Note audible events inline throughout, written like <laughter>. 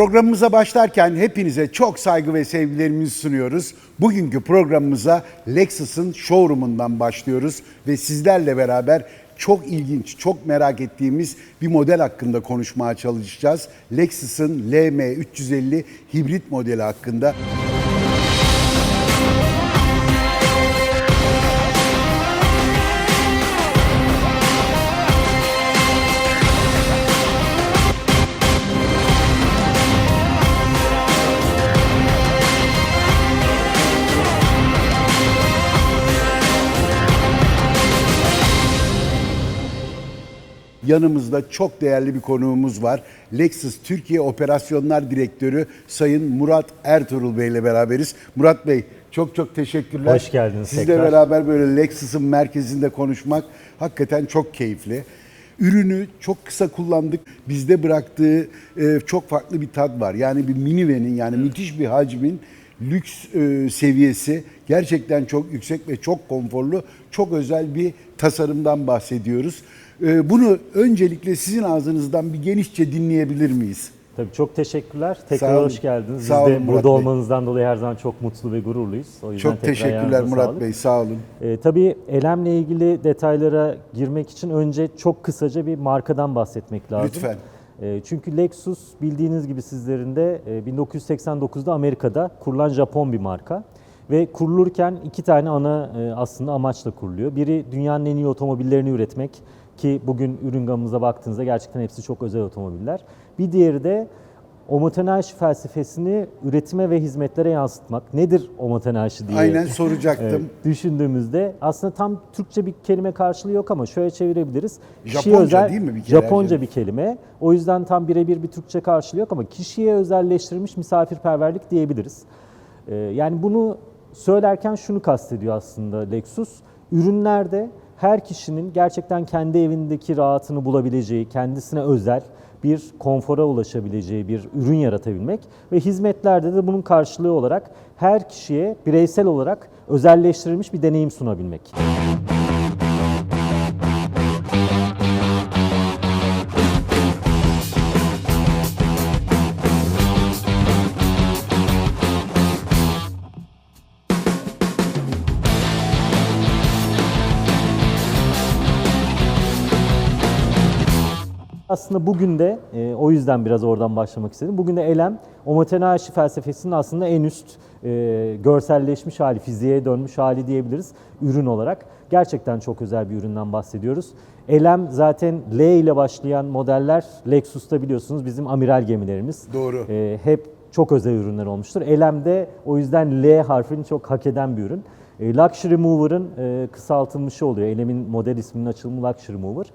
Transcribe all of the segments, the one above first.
Programımıza başlarken hepinize çok saygı ve sevgilerimizi sunuyoruz. Bugünkü programımıza Lexus'ın showroom'undan başlıyoruz ve sizlerle beraber çok ilginç, çok merak ettiğimiz bir model hakkında konuşmaya çalışacağız. Lexus'ın LM350 hibrit modeli hakkında. Yanımızda çok değerli bir konuğumuz var. Lexus Türkiye Operasyonlar Direktörü Sayın Murat Ertuğrul Bey ile beraberiz. Murat Bey çok çok teşekkürler. Hoş geldiniz Sizle tekrar. beraber böyle Lexus'ın merkezinde konuşmak hakikaten çok keyifli. Ürünü çok kısa kullandık. Bizde bıraktığı e, çok farklı bir tat var. Yani bir minivan'in yani müthiş bir hacmin lüks e, seviyesi gerçekten çok yüksek ve çok konforlu, çok özel bir tasarımdan bahsediyoruz. E, bunu öncelikle sizin ağzınızdan bir genişçe dinleyebilir miyiz? Tabii çok teşekkürler. Tekrar olun. hoş geldiniz. Biz Sağ olun de Murat burada Bey. olmanızdan dolayı her zaman çok mutlu ve gururluyuz. O yüzden Çok teşekkürler Murat sağlık. Bey, sağ olun. Ee, tabii Elem'le ilgili detaylara girmek için önce çok kısaca bir markadan bahsetmek lazım. Lütfen. Ee, çünkü Lexus bildiğiniz gibi sizlerin de e, 1989'da Amerika'da kurulan Japon bir marka. Ve kurulurken iki tane ana e, aslında amaçla kuruluyor. Biri dünyanın en iyi otomobillerini üretmek ki bugün ürün gamımıza baktığınızda gerçekten hepsi çok özel otomobiller. Bir diğeri de omotenaj felsefesini üretime ve hizmetlere yansıtmak. Nedir omotenaj diye Aynen soracaktım. <laughs> Evet, düşündüğümüzde aslında tam Türkçe bir kelime karşılığı yok ama şöyle çevirebiliriz. Japonca değil mi bir kere Japonca bir kelime. O yüzden tam birebir bir Türkçe karşılığı yok ama kişiye özelleştirilmiş misafirperverlik diyebiliriz. Ee, yani bunu söylerken şunu kastediyor aslında Lexus. Ürünlerde her kişinin gerçekten kendi evindeki rahatını bulabileceği, kendisine özel bir konfora ulaşabileceği bir ürün yaratabilmek ve hizmetlerde de bunun karşılığı olarak her kişiye bireysel olarak özelleştirilmiş bir deneyim sunabilmek. Aslında bugün de e, o yüzden biraz oradan başlamak istedim. Bugün de Elem, omotenaji felsefesinin aslında en üst e, görselleşmiş hali, fiziğe dönmüş hali diyebiliriz ürün olarak. Gerçekten çok özel bir üründen bahsediyoruz. Elem zaten L ile başlayan modeller Lexus'ta biliyorsunuz bizim amiral gemilerimiz. Doğru. E, hep çok özel ürünler olmuştur. Elem de o yüzden L harfini çok hak eden bir ürün. E, Luxury Mover'ın e, kısaltılmışı oluyor. Elem'in model isminin açılımı Luxury Mover.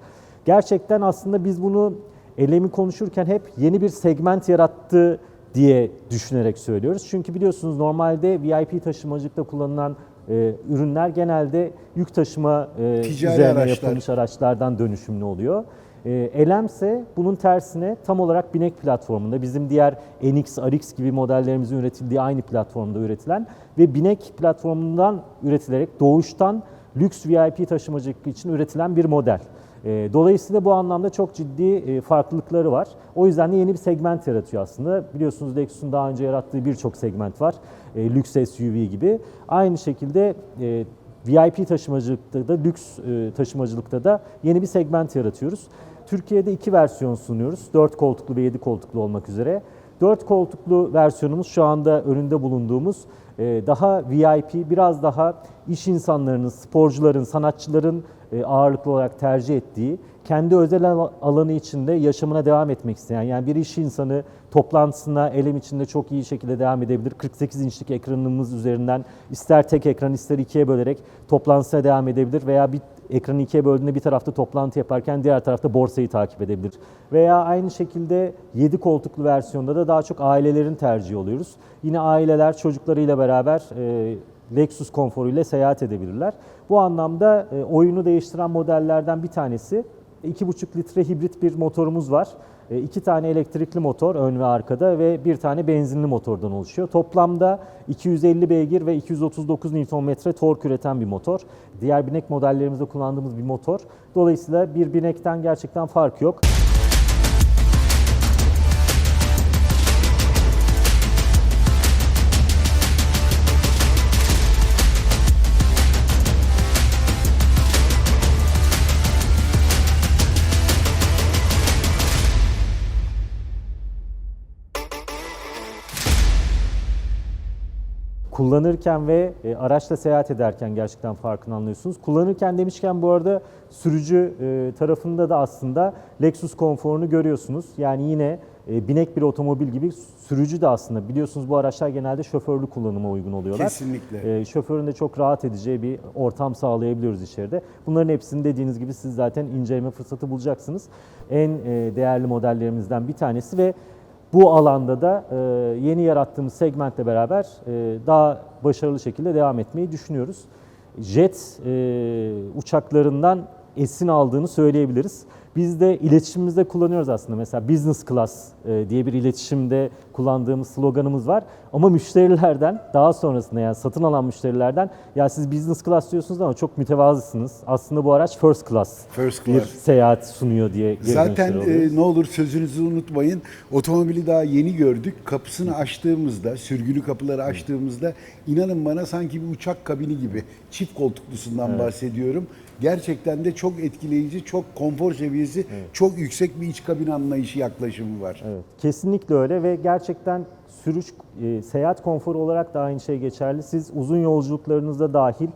Gerçekten aslında biz bunu Elem'i konuşurken hep yeni bir segment yarattı diye düşünerek söylüyoruz. Çünkü biliyorsunuz normalde VIP taşımacılıkta kullanılan e, ürünler genelde yük taşıma e, Ticari üzerine araçlar. yapılmış araçlardan dönüşümlü oluyor. E, Elem ise bunun tersine tam olarak binek platformunda bizim diğer NX, RX gibi modellerimizin üretildiği aynı platformda üretilen ve binek platformundan üretilerek doğuştan lüks VIP taşımacılık için üretilen bir model. E, Dolayısıyla bu anlamda çok ciddi e, farklılıkları var. O yüzden de yeni bir segment yaratıyor aslında. Biliyorsunuz Lexus'un daha önce yarattığı birçok segment var. E, Lüks SUV gibi. Aynı şekilde e, VIP taşımacılıkta da, lüks taşımacılıkta da yeni bir segment yaratıyoruz. Türkiye'de iki versiyon sunuyoruz. 4 koltuklu ve 7 koltuklu olmak üzere. 4 koltuklu versiyonumuz şu anda önünde bulunduğumuz e, daha VIP, biraz daha iş insanlarının, sporcuların, sanatçıların e, ağırlıklı olarak tercih ettiği, kendi özel al- alanı içinde yaşamına devam etmek isteyen, yani bir iş insanı toplantısına elem içinde çok iyi şekilde devam edebilir. 48 inçlik ekranımız üzerinden ister tek ekran ister ikiye bölerek toplantısına devam edebilir veya bir ekranı ikiye böldüğünde bir tarafta toplantı yaparken diğer tarafta borsayı takip edebilir. Veya aynı şekilde 7 koltuklu versiyonda da daha çok ailelerin tercihi oluyoruz. Yine aileler çocuklarıyla beraber e, Lexus konforuyla seyahat edebilirler. Bu anlamda e, oyunu değiştiren modellerden bir tanesi 2,5 litre hibrit bir motorumuz var. E, iki tane elektrikli motor ön ve arkada ve bir tane benzinli motordan oluşuyor. Toplamda 250 beygir ve 239 Nm tork üreten bir motor. Diğer binek modellerimizde kullandığımız bir motor. Dolayısıyla bir binekten gerçekten fark yok. Kullanırken ve e, araçla seyahat ederken gerçekten farkını anlıyorsunuz. Kullanırken demişken bu arada sürücü e, tarafında da aslında Lexus konforunu görüyorsunuz. Yani yine e, binek bir otomobil gibi sürücü de aslında biliyorsunuz bu araçlar genelde şoförlü kullanıma uygun oluyorlar. Kesinlikle. E, şoförün de çok rahat edeceği bir ortam sağlayabiliyoruz içeride. Bunların hepsini dediğiniz gibi siz zaten inceleme fırsatı bulacaksınız. En e, değerli modellerimizden bir tanesi ve bu alanda da e, yeni yarattığımız segmentle beraber e, daha başarılı şekilde devam etmeyi düşünüyoruz. Jet e, uçaklarından esin aldığını söyleyebiliriz. Biz de iletişimimizde kullanıyoruz aslında. Mesela business class e, diye bir iletişimde kullandığımız sloganımız var. Ama müşterilerden daha sonrasında yani satın alan müşterilerden ya siz business class diyorsunuz ama çok mütevazısınız. Aslında bu araç first class, First bir class. seyahat sunuyor diye Zaten e, ne olur sözünüzü unutmayın. Otomobili daha yeni gördük. Kapısını açtığımızda, sürgülü kapıları açtığımızda inanın bana sanki bir uçak kabini gibi çift koltuklusundan bahsediyorum. Gerçekten de çok etkileyici, çok konfor seviyesi, çok yüksek bir iç kabin anlayışı yaklaşımı var. Evet, kesinlikle öyle ve gerçekten sürüş, e, seyahat konforu olarak da aynı şey geçerli. Siz uzun yolculuklarınızda dahil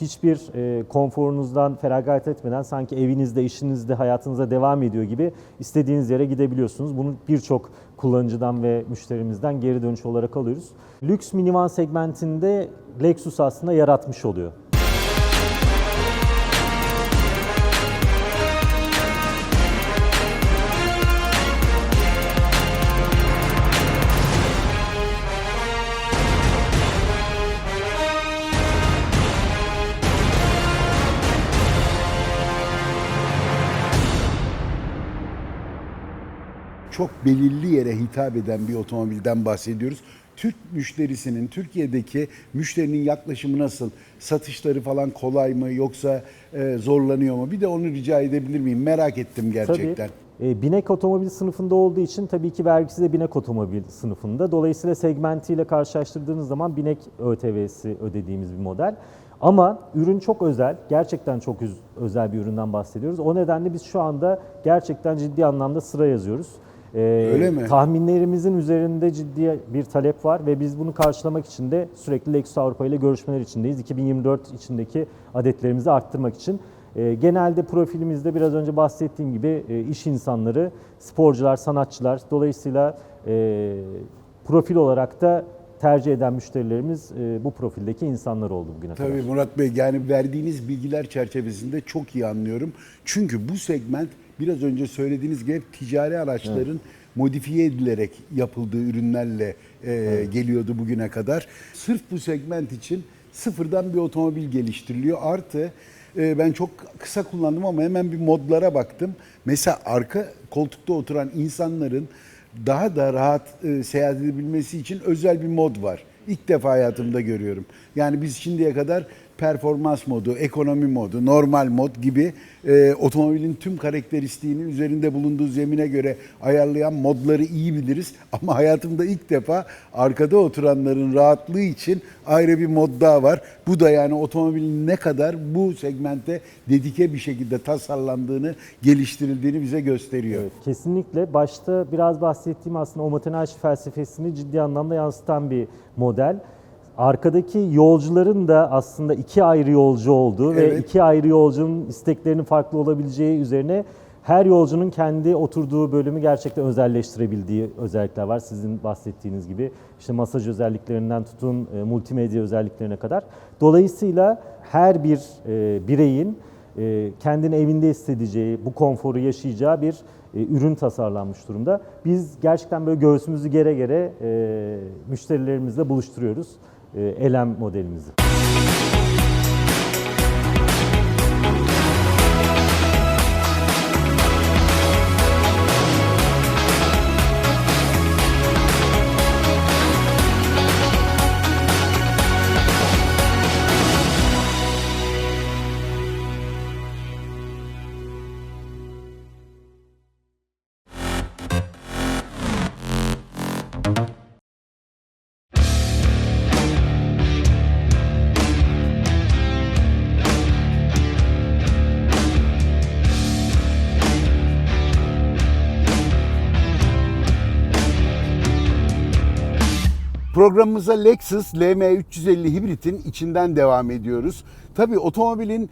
hiçbir e, konforunuzdan feragat etmeden sanki evinizde, işinizde, hayatınıza devam ediyor gibi istediğiniz yere gidebiliyorsunuz. Bunu birçok kullanıcıdan ve müşterimizden geri dönüş olarak alıyoruz. Lüks minivan segmentinde Lexus aslında yaratmış oluyor. Çok belirli yere hitap eden bir otomobilden bahsediyoruz. Türk müşterisinin, Türkiye'deki müşterinin yaklaşımı nasıl? Satışları falan kolay mı yoksa e, zorlanıyor mu? Bir de onu rica edebilir miyim? Merak ettim gerçekten. Tabii. E, binek otomobil sınıfında olduğu için tabii ki vergisi de binek otomobil sınıfında. Dolayısıyla segmentiyle karşılaştırdığınız zaman binek ÖTV'si ödediğimiz bir model. Ama ürün çok özel, gerçekten çok özel bir üründen bahsediyoruz. O nedenle biz şu anda gerçekten ciddi anlamda sıra yazıyoruz. E, Öyle mi? Tahminlerimizin üzerinde ciddi bir talep var ve biz bunu karşılamak için de sürekli Lexus Avrupa ile görüşmeler içindeyiz. 2024 içindeki adetlerimizi arttırmak için. E, genelde profilimizde biraz önce bahsettiğim gibi e, iş insanları, sporcular, sanatçılar. Dolayısıyla e, profil olarak da tercih eden müşterilerimiz e, bu profildeki insanlar oldu bugüne kadar. Tabii Murat Bey yani verdiğiniz bilgiler çerçevesinde çok iyi anlıyorum. Çünkü bu segment biraz önce söylediğiniz gibi hep ticari araçların modifiye edilerek yapıldığı ürünlerle e, geliyordu bugüne kadar. Sırf bu segment için sıfırdan bir otomobil geliştiriliyor. Artı e, ben çok kısa kullandım ama hemen bir modlara baktım. Mesela arka koltukta oturan insanların daha da rahat e, seyahat edebilmesi için özel bir mod var. İlk defa hayatımda görüyorum. Yani biz şimdiye kadar performans modu, ekonomi modu, normal mod gibi e, otomobilin tüm karakteristiğini üzerinde bulunduğu zemine göre ayarlayan modları iyi biliriz. <laughs> Ama hayatımda ilk defa arkada oturanların rahatlığı için ayrı bir mod daha var. Bu da yani otomobilin ne kadar bu segmente dedike bir şekilde tasarlandığını, geliştirildiğini bize gösteriyor. Evet, kesinlikle. Başta biraz bahsettiğim aslında o motenaj felsefesini ciddi anlamda yansıtan bir model. Arkadaki yolcuların da aslında iki ayrı yolcu olduğu ve Evet. iki ayrı yolcunun isteklerinin farklı olabileceği üzerine her yolcunun kendi oturduğu bölümü gerçekten özelleştirebildiği özellikler var. Sizin bahsettiğiniz gibi işte masaj özelliklerinden tutun e, multimedya özelliklerine kadar. Dolayısıyla her bir e, bireyin e, kendini evinde hissedeceği, bu konforu yaşayacağı bir e, ürün tasarlanmış durumda. Biz gerçekten böyle göğsümüzü gere gere e, müşterilerimizle buluşturuyoruz e, elem modelimizi. thank you Programımıza Lexus LM350 hibritin içinden devam ediyoruz. Tabii otomobilin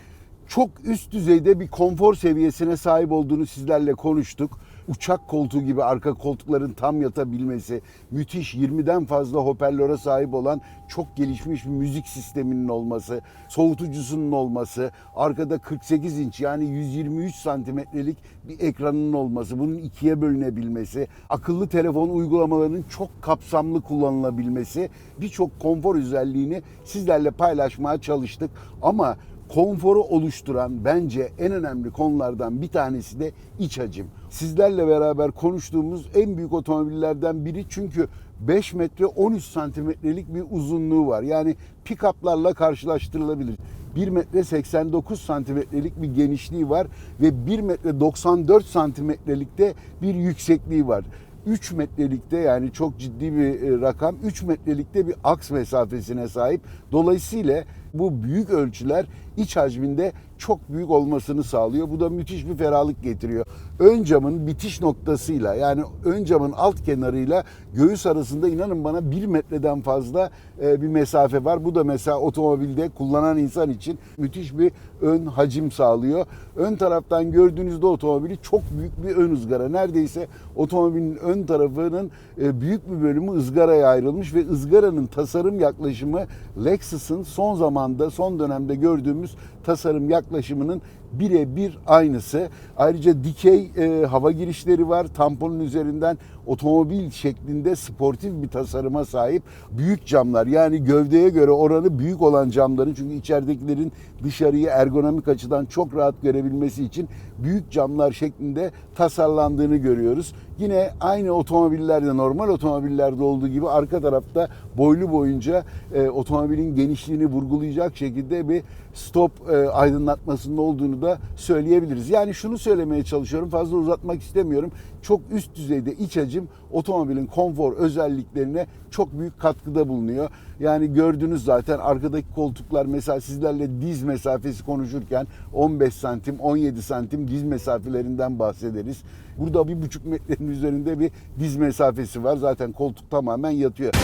çok üst düzeyde bir konfor seviyesine sahip olduğunu sizlerle konuştuk. Uçak koltuğu gibi arka koltukların tam yatabilmesi, müthiş 20'den fazla hoparlöre sahip olan çok gelişmiş bir müzik sisteminin olması, soğutucusunun olması, arkada 48 inç yani 123 santimetrelik bir ekranının olması, bunun ikiye bölünebilmesi, akıllı telefon uygulamalarının çok kapsamlı kullanılabilmesi birçok konfor özelliğini sizlerle paylaşmaya çalıştık. Ama konforu oluşturan bence en önemli konulardan bir tanesi de iç hacim. Sizlerle beraber konuştuğumuz en büyük otomobillerden biri çünkü 5 metre 13 santimetrelik bir uzunluğu var. Yani pick-up'larla karşılaştırılabilir. 1 metre 89 santimetrelik bir genişliği var ve 1 metre 94 santimetrelikte bir yüksekliği var. 3 metrelikte yani çok ciddi bir e, rakam 3 metrelikte bir aks mesafesine sahip. Dolayısıyla bu büyük ölçüler iç hacminde çok büyük olmasını sağlıyor. Bu da müthiş bir ferahlık getiriyor. Ön camın bitiş noktasıyla yani ön camın alt kenarıyla göğüs arasında inanın bana 1 metreden fazla e, bir mesafe var. Bu da mesela otomobilde kullanan insan için müthiş bir ön hacim sağlıyor. Ön taraftan gördüğünüzde otomobili çok büyük bir ön ızgara. Neredeyse otomobilin ön tarafının e, büyük bir bölümü ızgaraya ayrılmış ve ızgaranın tasarım yaklaşımı Lexus'ın son zamanda, son dönemde gördüğümüz tasarım yaklaşımının birebir aynısı. Ayrıca dikey e, hava girişleri var. Tamponun üzerinden otomobil şeklinde sportif bir tasarıma sahip. Büyük camlar yani gövdeye göre oranı büyük olan camların çünkü içeridekilerin dışarıyı ergonomik açıdan çok rahat görebilmesi için büyük camlar şeklinde tasarlandığını görüyoruz. Yine aynı otomobillerde normal otomobillerde olduğu gibi arka tarafta boylu boyunca e, otomobilin genişliğini vurgulayacak şekilde bir stop e, aydınlatmasının olduğunu da söyleyebiliriz. Yani şunu söylemeye çalışıyorum fazla uzatmak istemiyorum. Çok üst düzeyde iç hacim otomobilin konfor özelliklerine çok büyük katkıda bulunuyor. Yani gördünüz zaten arkadaki koltuklar mesela sizlerle diz mesafesi konuşurken 15 santim 17 santim diz mesafelerinden bahsederiz. Burada bir buçuk metrenin üzerinde bir diz mesafesi var. Zaten koltuk tamamen yatıyor.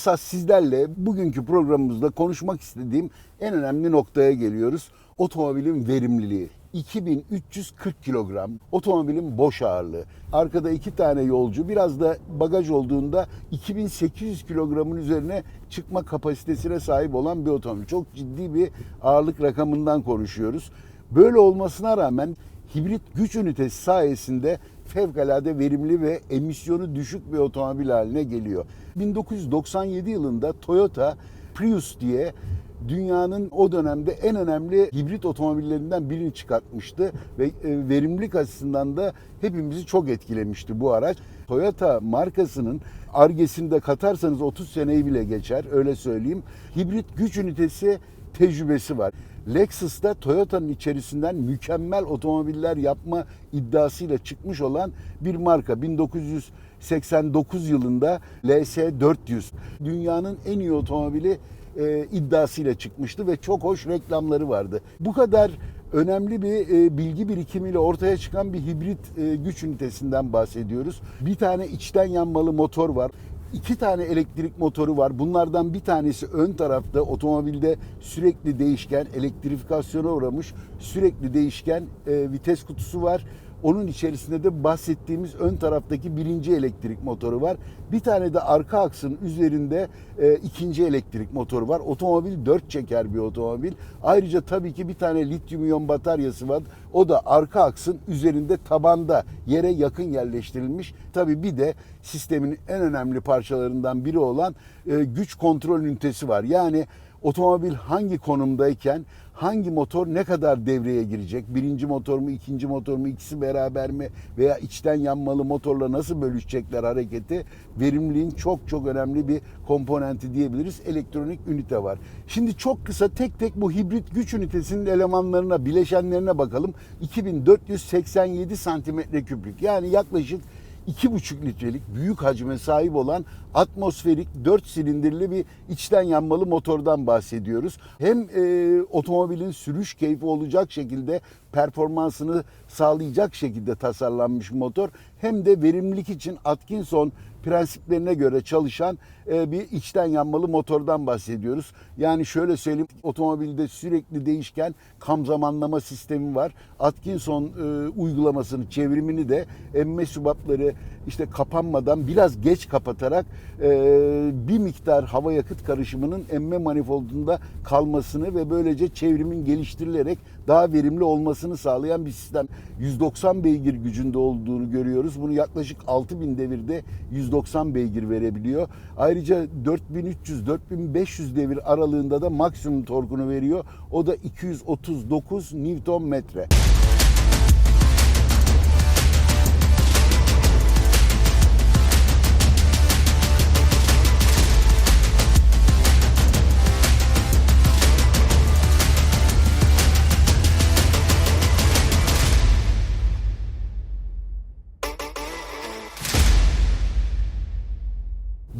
Esas sizlerle bugünkü programımızda konuşmak istediğim en önemli noktaya geliyoruz. Otomobilin verimliliği. 2340 kilogram otomobilin boş ağırlığı. Arkada iki tane yolcu biraz da bagaj olduğunda 2800 kilogramın üzerine çıkma kapasitesine sahip olan bir otomobil. Çok ciddi bir ağırlık rakamından konuşuyoruz. Böyle olmasına rağmen hibrit güç ünitesi sayesinde fevkalade verimli ve emisyonu düşük bir otomobil haline geliyor. 1997 yılında Toyota Prius diye dünyanın o dönemde en önemli hibrit otomobillerinden birini çıkartmıştı ve e, verimlilik açısından da hepimizi çok etkilemişti bu araç. Toyota markasının argesini de katarsanız 30 seneyi bile geçer öyle söyleyeyim. Hibrit güç ünitesi tecrübesi var. Lexus da Toyota'nın içerisinden mükemmel otomobiller yapma iddiasıyla çıkmış olan bir marka. 1989 yılında LS400 dünyanın en iyi otomobili e, iddiasıyla çıkmıştı ve çok hoş reklamları vardı. Bu kadar önemli bir e, bilgi birikimiyle ortaya çıkan bir hibrit e, güç ünitesinden bahsediyoruz. Bir tane içten yanmalı motor var. İki tane elektrik motoru var. Bunlardan bir tanesi ön tarafta otomobilde sürekli değişken, elektrifikasyona uğramış sürekli değişken e, vites kutusu var. Onun içerisinde de bahsettiğimiz ön taraftaki birinci elektrik motoru var. Bir tane de arka aksın üzerinde e, ikinci elektrik motoru var. Otomobil dört çeker bir otomobil. Ayrıca tabii ki bir tane lityum iyon bataryası var. O da arka aksın üzerinde tabanda yere yakın yerleştirilmiş. Tabii bir de sistemin en önemli parçalarından biri olan e, güç kontrol ünitesi var. Yani otomobil hangi konumdayken hangi motor ne kadar devreye girecek? Birinci motor mu, ikinci motor mu, ikisi beraber mi veya içten yanmalı motorla nasıl bölüşecekler hareketi? Verimliliğin çok çok önemli bir komponenti diyebiliriz. Elektronik ünite var. Şimdi çok kısa tek tek bu hibrit güç ünitesinin elemanlarına, bileşenlerine bakalım. 2487 santimetre küplük yani yaklaşık 2,5 litrelik büyük hacme sahip olan atmosferik 4 silindirli bir içten yanmalı motordan bahsediyoruz. Hem e, otomobilin sürüş keyfi olacak şekilde performansını sağlayacak şekilde tasarlanmış motor hem de verimlilik için Atkinson prensiplerine göre çalışan bir içten yanmalı motordan bahsediyoruz. Yani şöyle söyleyeyim otomobilde sürekli değişken kam zamanlama sistemi var. Atkinson e, uygulamasını çevrimini de emme subapları işte kapanmadan biraz geç kapatarak e, bir miktar hava yakıt karışımının emme manifoldunda kalmasını ve böylece çevrimin geliştirilerek daha verimli olmasını sağlayan bir sistem. 190 beygir gücünde olduğunu görüyoruz. Bunu yaklaşık 6000 devirde 190 beygir verebiliyor. Ayrıca 4300-4500 devir aralığında da maksimum torkunu veriyor. O da 239 Newton metre.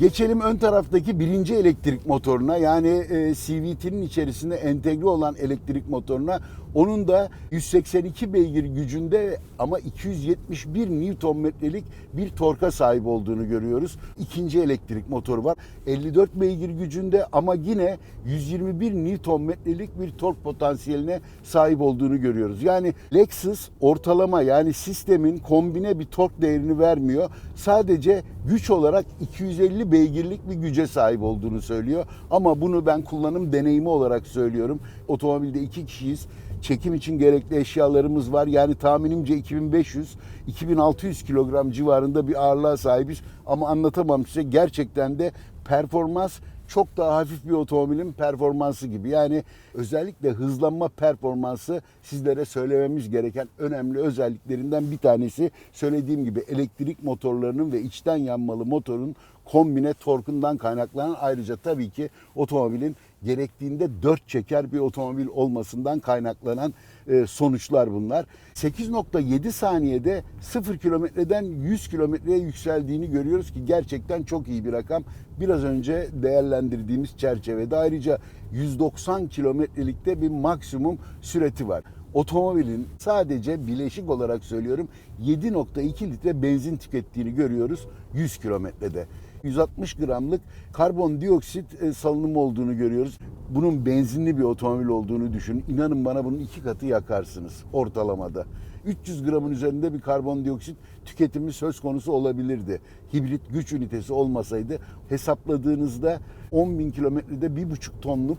Geçelim ön taraftaki birinci elektrik motoruna yani e, CVT'nin içerisinde entegre olan elektrik motoruna. Onun da 182 beygir gücünde ama 271 Nm'lik bir torka sahip olduğunu görüyoruz. İkinci elektrik motoru var. 54 beygir gücünde ama yine 121 Nm'lik bir tork potansiyeline sahip olduğunu görüyoruz. Yani Lexus ortalama yani sistemin kombine bir tork değerini vermiyor. Sadece güç olarak 250 beygirlik bir güce sahip olduğunu söylüyor. Ama bunu ben kullanım deneyimi olarak söylüyorum. Otomobilde iki kişiyiz. Çekim için gerekli eşyalarımız var. Yani tahminimce 2500-2600 kilogram civarında bir ağırlığa sahibiz. Ama anlatamam size gerçekten de performans çok daha hafif bir otomobilin performansı gibi. Yani özellikle hızlanma performansı sizlere söylememiz gereken önemli özelliklerinden bir tanesi. Söylediğim gibi elektrik motorlarının ve içten yanmalı motorun kombine torkundan kaynaklanan ayrıca tabii ki otomobilin gerektiğinde dört çeker bir otomobil olmasından kaynaklanan e, sonuçlar bunlar. 8.7 saniyede 0 kilometreden 100 kilometreye yükseldiğini görüyoruz ki gerçekten çok iyi bir rakam. Biraz önce değerlendirdiğimiz çerçevede ayrıca 190 kilometrelikte bir maksimum süreti var. Otomobilin sadece bileşik olarak söylüyorum 7.2 litre benzin tükettiğini görüyoruz 100 kilometrede. 160 gramlık karbondioksit e, salınımı olduğunu görüyoruz. Bunun benzinli bir otomobil olduğunu düşünün. İnanın bana bunun iki katı yakarsınız ortalamada. 300 gramın üzerinde bir karbondioksit tüketimi söz konusu olabilirdi. Hibrit güç ünitesi olmasaydı hesapladığınızda 10 bin kilometrede 1,5 tonluk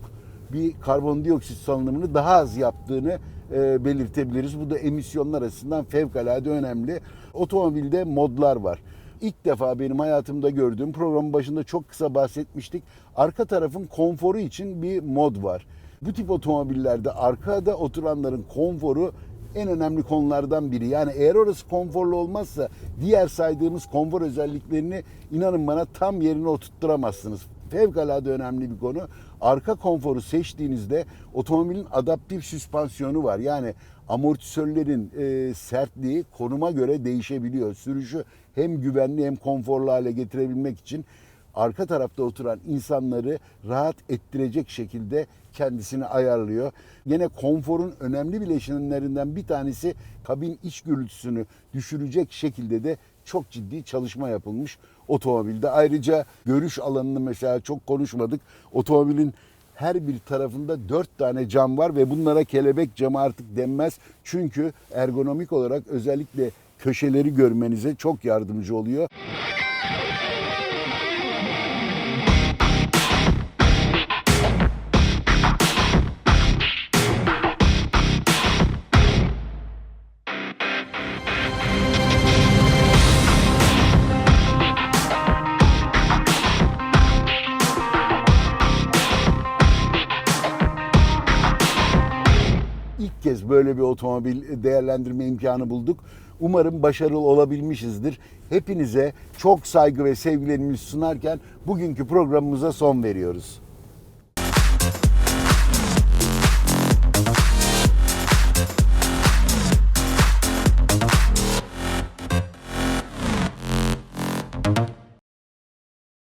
bir karbondioksit salınımını daha az yaptığını e, belirtebiliriz. Bu da emisyonlar açısından fevkalade önemli. Otomobilde modlar var. İlk defa benim hayatımda gördüğüm programın başında çok kısa bahsetmiştik. Arka tarafın konforu için bir mod var. Bu tip otomobillerde arkada oturanların konforu en önemli konulardan biri. Yani eğer orası konforlu olmazsa diğer saydığımız konfor özelliklerini inanın bana tam yerine oturtturamazsınız. Fevkalade önemli bir konu. Arka konforu seçtiğinizde otomobilin adaptif süspansiyonu var. Yani amortisörlerin e, sertliği konuma göre değişebiliyor. Sürüşü hem güvenli hem konforlu hale getirebilmek için arka tarafta oturan insanları rahat ettirecek şekilde kendisini ayarlıyor. Yine konforun önemli bileşenlerinden bir tanesi kabin iç gürültüsünü düşürecek şekilde de çok ciddi çalışma yapılmış otomobilde. Ayrıca görüş alanını mesela çok konuşmadık. Otomobilin her bir tarafında dört tane cam var ve bunlara kelebek camı artık denmez. Çünkü ergonomik olarak özellikle köşeleri görmenize çok yardımcı oluyor. Böyle bir otomobil değerlendirme imkanı bulduk. Umarım başarılı olabilmişizdir. Hepinize çok saygı ve sevgilerimizi sunarken bugünkü programımıza son veriyoruz.